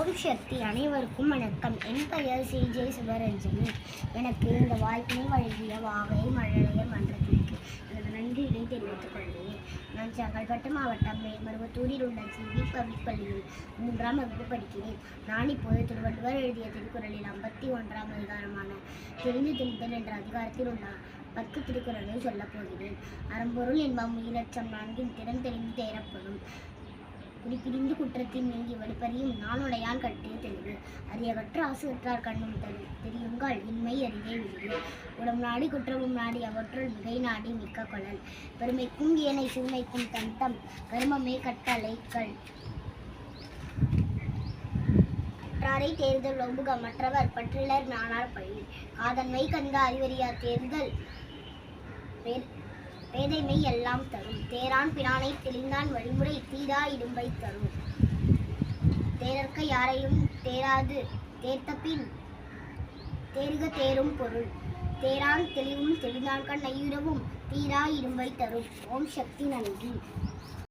ஓம் சக்தி அனைவருக்கும் வணக்கம். என் பெயர் சி. ஜே. சிவரஞ்சனி எனக்கு இந்த வாய்ப்பினை வழங்கிய வாகை மழலையர் மன்றத்திற்கு எனது நன்றியினை தெரிவித்துக் கொள்கிறேன். நான் செங்கல்பட்டு மாவட்டம் மேல்மருவத்தூரில் உள்ள சிவி பப்ளிக் பள்ளியில் மூன்றாம் வகுப்பு படிக்கிறேன். நான் இப்போது திருவள்ளுவர் எழுதிய திருக்குறளில் ஐம்பத்தி ஒன்றாம் அதிகாரமான தெரிந்து தெளிதல் என்ற அதிகாரத்தில் உள்ள பத்து திருக்குறளை சொல்லப் போகிறேன். அறம்பொருள் என்பம் உயிரச்சம் நான்கின் திறன் தெரிந்து தேரப்படும் குறிப்பிரிந்து குற்றத்தின் நீங்கி வழிப்பறியும் நானுடையான் கட்டிய தெளிவு. அரியவற்ற ஆசுகற்றார் கண்ணும் தெரி தெரியுங்கள் இன்மை அறிதே விரிவு உடம் நாடி குற்றமும் நாடி அவற்றுள் மிகை நாடி மிக்க கொள்ளல் பெருமைக்கும் ஏனை சிறுமைக்கும் தந்தம் கருமமே கட்டளைகள். கற்றாரை தேர்தல் ஒம்புக மற்றவர் பற்றிலர் நானார் பள்ளி. காதன்மை கந்த அறிவறியா தேர்தல் பேதைமை எல்லாம் தரும். தேரான் பிரானை தெளிந்தான் வழிமுறை தீரா இடும்பை தரும். தேரற்க யாரையும் தேராது தேர்த்த பின் தேர்க தேரும் பொருள். தேரான் தெளிவும் தெளிந்தான் கண் ஐயுறவும் தீரா இரும்பை தரும். ஓம் சக்தி நன்றி